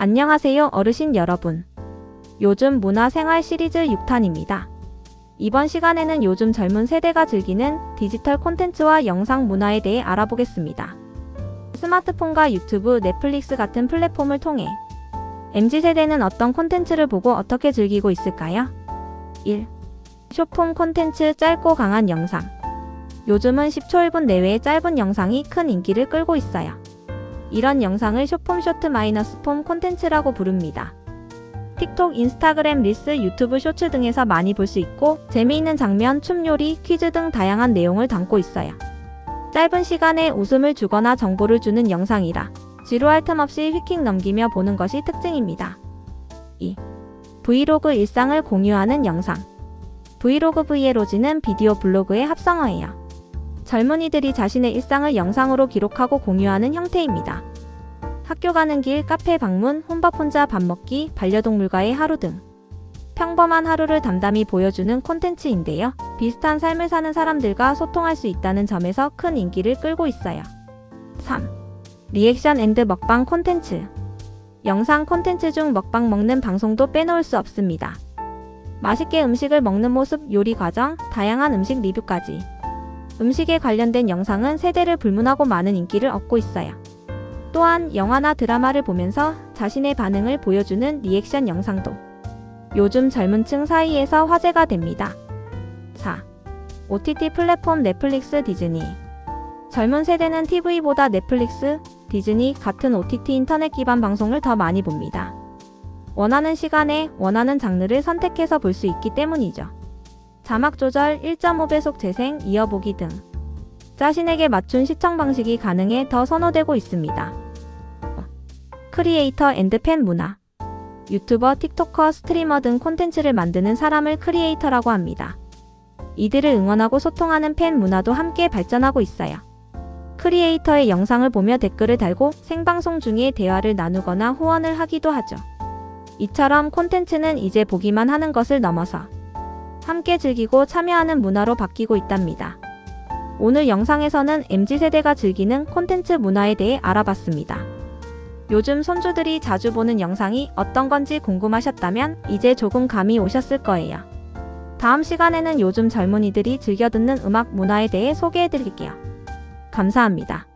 안녕하세요 어르신 여러분. 요즘 문화생활 시리즈 6탄입니다. 이번 시간에는 요즘 젊은 세대가 즐기는 디지털 콘텐츠와 영상 문화에 대해 알아보겠습니다. 스마트폰과 유튜브, 넷플릭스 같은 플랫폼을 통해 MZ세대는 어떤 콘텐츠를 보고 어떻게 즐기고 있을까요? 1. 쇼폼 콘텐츠 짧고 강한 영상. 요즘은 10초 1분 내외의 짧은 영상이 큰 인기를 끌고 있어요. 이런 영상을 쇼폼 쇼트 마이너스 폼 콘텐츠라고 부릅니다. 틱톡, 인스타그램, 릴스, 유튜브 쇼츠 등에서 많이 볼 수 있고 재미있는 장면, 춤 요리, 퀴즈 등 다양한 내용을 담고 있어요. 짧은 시간에 웃음을 주거나 정보를 주는 영상이라 지루할 틈 없이 휙휙 넘기며 보는 것이 특징입니다. 2. 브이로그 일상을 공유하는 영상. 브이로그 브이에로지는 비디오 블로그의 합성어예요. 젊은이들이 자신의 일상을 영상으로 기록하고 공유하는 형태입니다. 학교 가는 길, 카페 방문, 혼밥 혼자 밥 먹기, 반려동물과의 하루 등 평범한 하루를 담담히 보여주는 콘텐츠인데요. 비슷한 삶을 사는 사람들과 소통할 수 있다는 점에서 큰 인기를 끌고 있어요. 3. 리액션 앤드 먹방 콘텐츠. 영상 콘텐츠 중 먹방 먹는 방송도 빼놓을 수 없습니다. 맛있게 음식을 먹는 모습, 요리 과정, 다양한 음식 리뷰까지. 음식에 관련된 영상은 세대를 불문하고 많은 인기를 얻고 있어요. 또한 영화나 드라마를 보면서 자신의 반응을 보여주는 리액션 영상도 요즘 젊은 층 사이에서 화제가 됩니다. 4. OTT 플랫폼 넷플릭스 디즈니 젊은 세대는 TV보다 넷플릭스, 디즈니 같은 OTT 인터넷 기반 방송을 더 많이 봅니다. 원하는 시간에 원하는 장르를 선택해서 볼 수 있기 때문이죠. 자막 조절, 1.5배속 재생, 이어보기 등 자신에게 맞춘 시청 방식이 가능해 더 선호되고 있습니다. 크리에이터 앤드 팬 문화 유튜버, 틱토커, 스트리머 등 콘텐츠를 만드는 사람을 크리에이터라고 합니다. 이들을 응원하고 소통하는 팬 문화도 함께 발전하고 있어요. 크리에이터의 영상을 보며 댓글을 달고 생방송 중에 대화를 나누거나 후원을 하기도 하죠. 이처럼 콘텐츠는 이제 보기만 하는 것을 넘어서 함께 즐기고 참여하는 문화로 바뀌고 있답니다. 오늘 영상에서는 MZ세대가 즐기는 콘텐츠 문화에 대해 알아봤습니다. 요즘 손주들이 자주 보는 영상이 어떤 건지 궁금하셨다면 이제 조금 감이 오셨을 거예요. 다음 시간에는 요즘 젊은이들이 즐겨 듣는 음악 문화에 대해 소개해 드릴게요. 감사합니다.